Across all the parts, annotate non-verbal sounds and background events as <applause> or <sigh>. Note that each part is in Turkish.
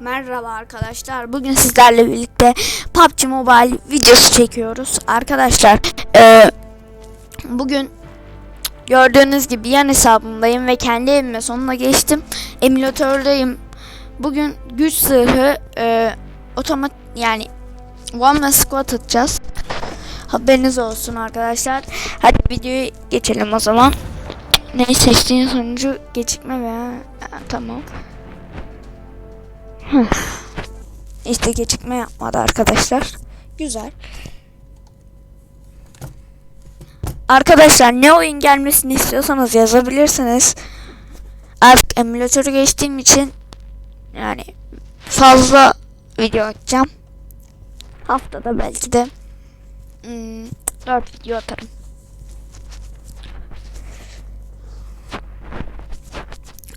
Merhaba arkadaşlar. Bugün sizlerle birlikte PUBG Mobile videosu çekiyoruz. Arkadaşlar eee, bugün gördüğünüz gibi yan hesabımdayım ve kendi evime sonuna geçtim. Emülatördeyim. Bugün güç sırrı eee otomat yani one man squat atacağız. Haberiniz olsun arkadaşlar. Hadi videoyu geçelim o zaman. Ne seçtiğin sonucu gecikme veya tamam. İşte gecikme yapmadı arkadaşlar. Güzel. Arkadaşlar ne oyun gelmesini istiyorsanız yazabilirsiniz. Artık emülatörü geçtiğim için yani fazla video atacağım. Haftada belki de hmm, 4 video atarım.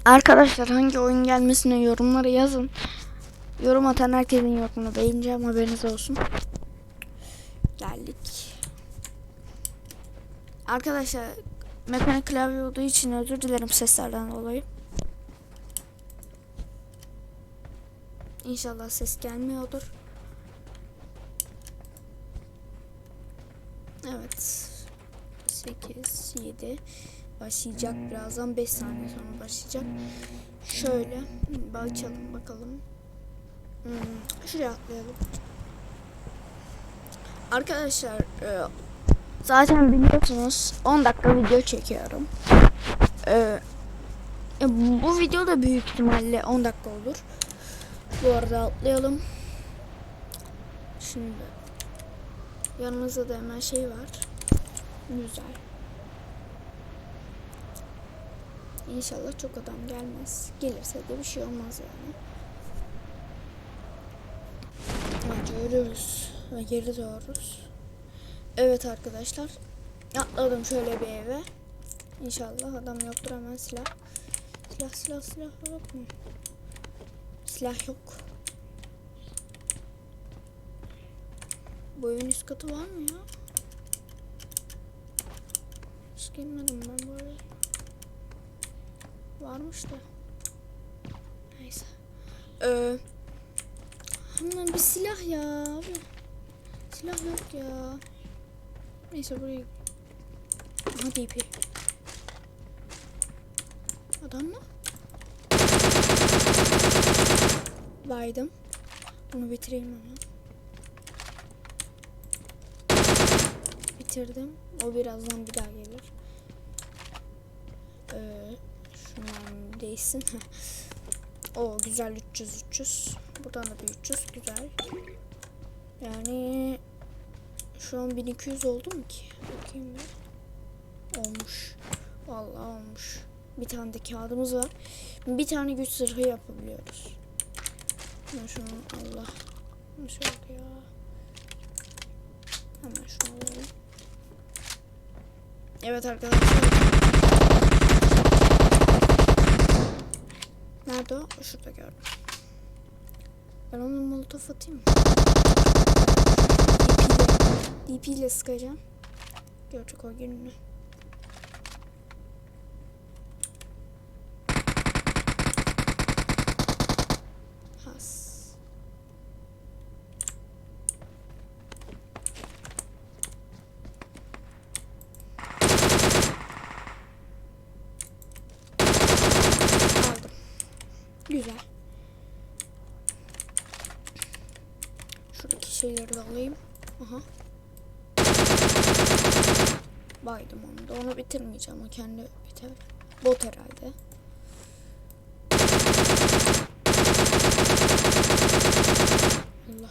Arkadaşlar hangi oyun gelmesine yorumlara yazın. Yorum atan herkesin yorumunu beğeneceğim haberiniz olsun. Geldik. Arkadaşlar mekanik klavye olduğu için özür dilerim seslerden dolayı. İnşallah ses gelmiyordur. Evet. 8, 7 başlayacak birazdan 5 saniye sonra başlayacak. Şöyle bakalım bakalım. Hmm, şuraya atlayalım. Arkadaşlar e, zaten biliyorsunuz 10 dakika video çekiyorum. E, e, bu video da büyük ihtimalle 10 dakika olur. Bu arada atlayalım. Şimdi yanımızda da hemen şey var. Güzel. İnşallah çok adam gelmez. Gelirse de bir şey olmaz yani. Önce ölüyoruz ve geri doğruyoruz. Evet arkadaşlar. Atladım şöyle bir eve. İnşallah adam yoktur hemen silah. Silah silah silah yok mu? Silah yok. Bu evin üst katı var mı ya? Hiç gelmedim ben buraya. Varmış da. Neyse. Ee, hemen bir silah ya. Silah yok ya. Neyse buraya. Aha DP. Adam mı? Baydım. Bunu bitireyim hemen. Bitirdim. O birazdan bir daha gelir. Ee, şundan değilsin. <laughs> o güzel 300 300. Buradan da bir 300 güzel. Yani şu an 1200 oldu mu ki? Bakayım bir. Olmuş. Vallahi olmuş. Bir tane de kağıdımız var. Bir tane güç zırhı yapabiliyoruz. Hemen şunu Allah. Şöyle ya. Hemen şunu alalım. Evet arkadaşlar. Nerede o? Şurada gördüm. Ben onu molotof atayım? DP ile, DP ile sıkacağım. Görecek o gününü. Has. Aldım. Güzel. Şuradaki şeyleri de alayım. Aha. Baydım onu da. Onu bitirmeyeceğim. O kendi biter. Bot herhalde. Allah.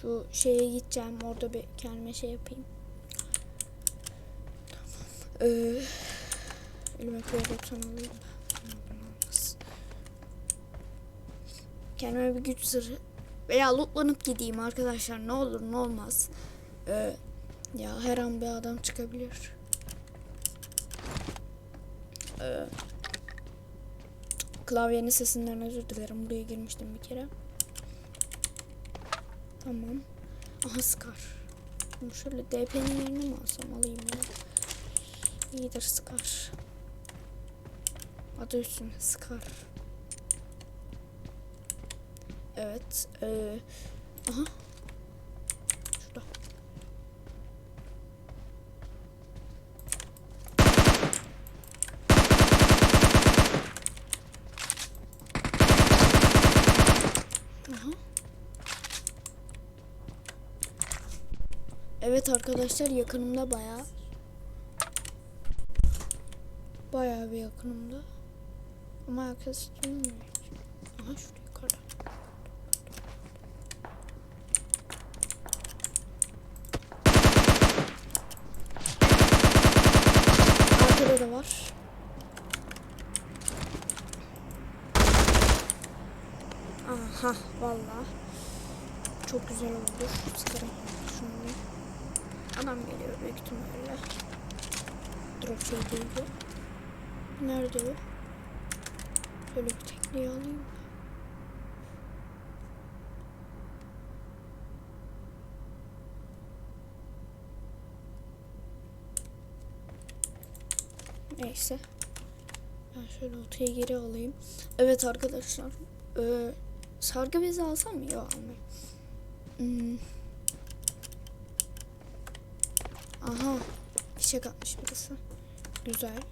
Şu şeye gideceğim. Orada bir kendime şey yapayım. Ee, elime P90 alayım da. Olmaz. Kendime bir güç zırhı veya lootlanıp gideyim arkadaşlar ne olur ne olmaz. Ee, ya her an bir adam çıkabilir. Ee, klavyenin sesinden özür dilerim. Buraya girmiştim bir kere. Tamam. Aha Scar. Şöyle DP'nin yerine mi alsam alayım ya. İyidir Scar. Adı üstüne Scar. Evet. Ee, aha. Şurada. Aha. Evet arkadaşlar yakınımda bayağı. Bayağı bir yakınımda. Ama herkes duymuyor. Aha şurada yukarıda. Arkada da var. Aha vallahi çok güzel oldu. Sıkarım şunu. Adam geliyor büyük ihtimalle. Drop şey değil bu. Nerede o? Şöyle bir tekneyi alayım. Neyse. Ben şöyle otayı geri alayım. Evet arkadaşlar. Ee, sargı bezi alsam mı? Yok almayayım. Hmm. Aha. Fişek atmış birisi. Güzel.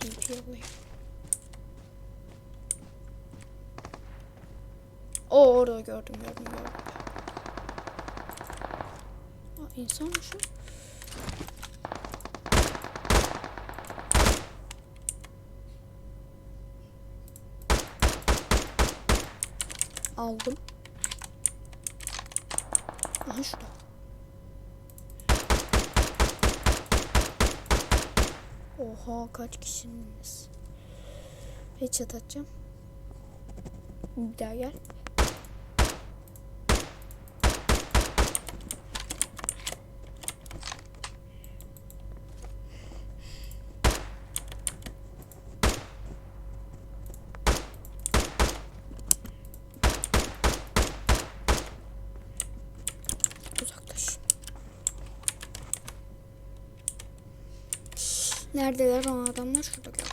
DP alayım. O orada gördüm gördüm gördüm. Aa, insan mı şu? Aldım. Şurada. Oha kaç kişiniz? Headshot atacağım. Bir daha gel. Neredeler o adamlar? Şurada gördüm.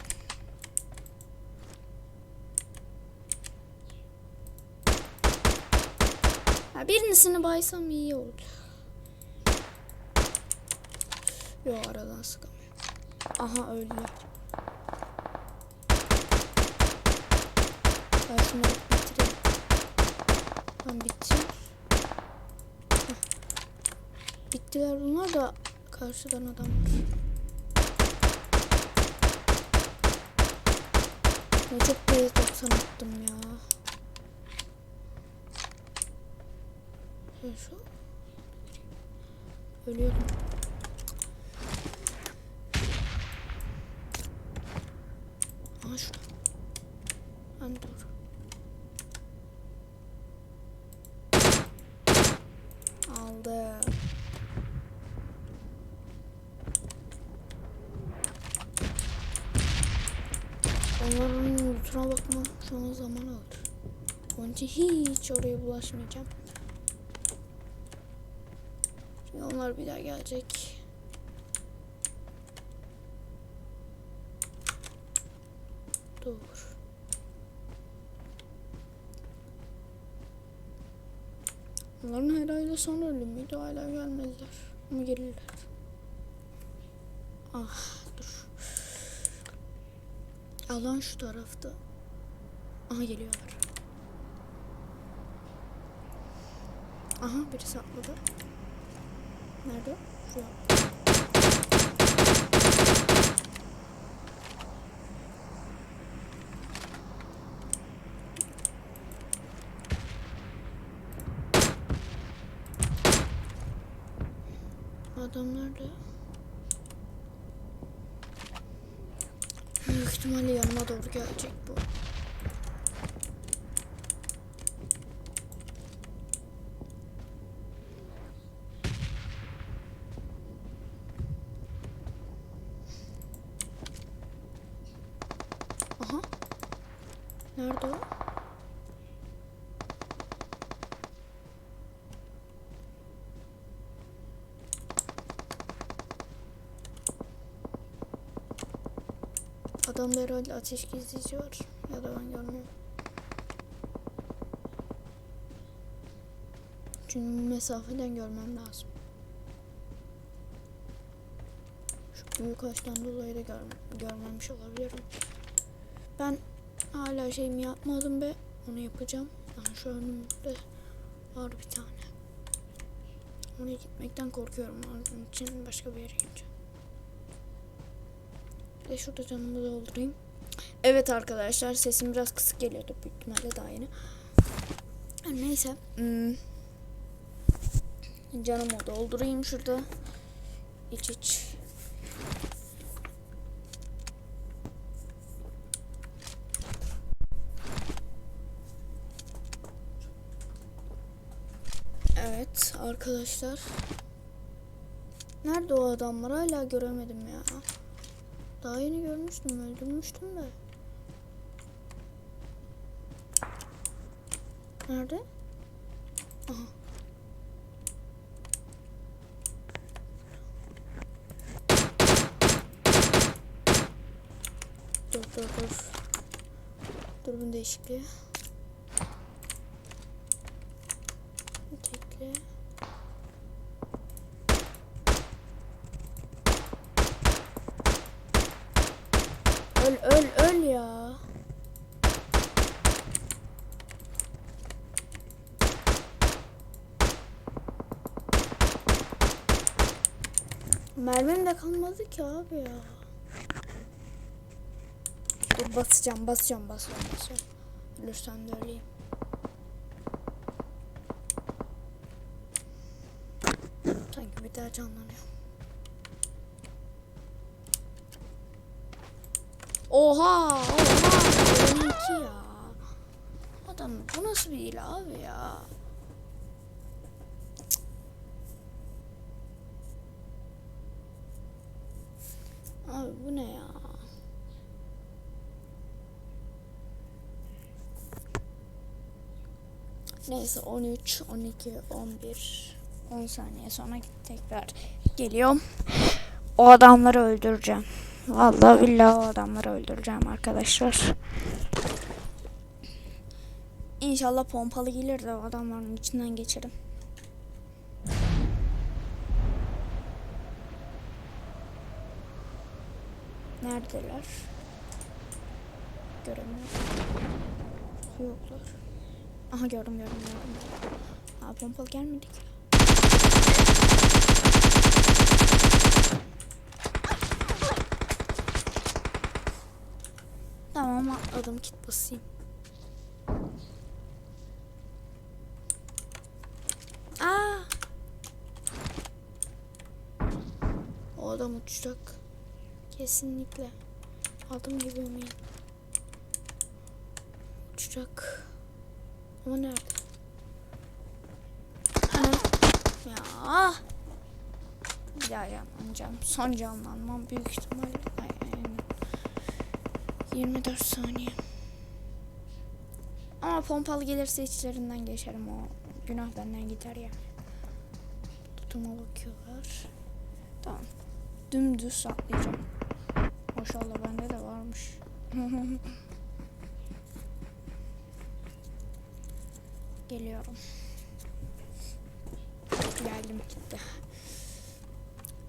Ha, birisini baysam iyi oldu. Yo aradan sıkamıyor. Aha öldüler. Ben şunları bitireyim. Tamam bitti. Bittiler bunlar da karşıdan adam var. Ya çok P90 attım ya. Şu. Ölüyordum. Aha şurada. Ben dur. Aldı. Onların lootuna bakma şu an zaman alır. Onun için hiç oraya bulaşmayacağım. Şimdi onlar bir daha gelecek. Dur. Onların herhalde son ölümüydü. Hala gelmediler. Ama gelirler. Ah dur. Alan şu tarafta. Geliyorlar. Aha birisi atladı. Nerede? Şurada. Adam nerede? Büyük ihtimalle yanıma doğru gelecek bu. Aha. Nerede o? Adamda herhalde ateş gizleyici var. Ya da ben görmüyorum. Çünkü mesafeden görmem lazım. Şu büyük ağaçtan dolayı da gör, görmemiş olabilirim. Ben hala şeyimi yapmadım be. Onu yapacağım. Ben şu önümde var bir tane. Oraya gitmekten korkuyorum. Onun için başka bir yere gideceğim. Bir de şurada canımı doldurayım. Evet arkadaşlar sesim biraz kısık geliyordu büyük ihtimalle daha yeni. Neyse. Hmm. Canımı doldurayım şurada. İç iç. Evet arkadaşlar. Nerede o adamlar? Hala göremedim ya. Daha yeni görmüştüm, öldürmüştüm de. Nerede? Aha. Dur dur dur. Durumun değişikliği. Mermim de kalmadı ki abi ya. Dur basacağım basacağım basacağım basacağım. Ölürsem de öleyim. Sanki bir daha canlanıyor. Oha! Oha! Benimki ya. Adam bu nasıl bir hile abi ya? Abi bu ne ya? Neyse 13, 12, 11, 10 saniye sonra tekrar geliyorum. O adamları öldüreceğim. Vallahi billahi o adamları öldüreceğim arkadaşlar. İnşallah pompalı gelir de o adamların içinden geçerim. Neredeler? Göremiyorum. Yoklar. Aha gördüm gördüm gördüm. Aa pompalı gelmedi ki. Tamam atladım kit basayım. Aa! O adam uçacak. Kesinlikle. Aldım gibi eminim. Uçacak. Ama nerede? Ya. Bir daha canlanacağım. Son canlanmam büyük ihtimalle. Ay, aynen. 24 saniye. Ama pompalı gelirse içlerinden geçerim o. Günah benden gider ya. Tutuma bakıyorlar. Tamam. Dümdüz atlayacağım. Maşallah bende de varmış. <laughs> Geliyorum. Geldim gitti.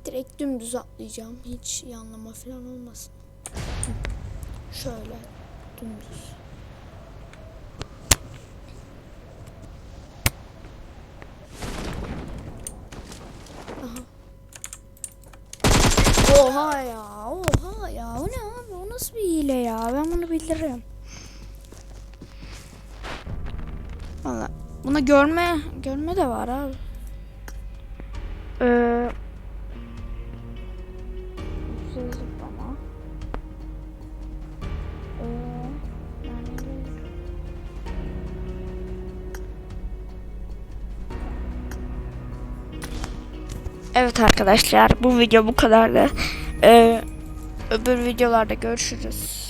Direkt dümdüz atlayacağım. Hiç yanlama falan olmasın. Şöyle dümdüz. Aha. Oha ya, oha ya. O ne abi? O nasıl bir hile ya? Bildiririm. Valla buna görme, görme de var abi. Ee, Evet arkadaşlar bu video bu kadardı. Ee, öbür videolarda görüşürüz.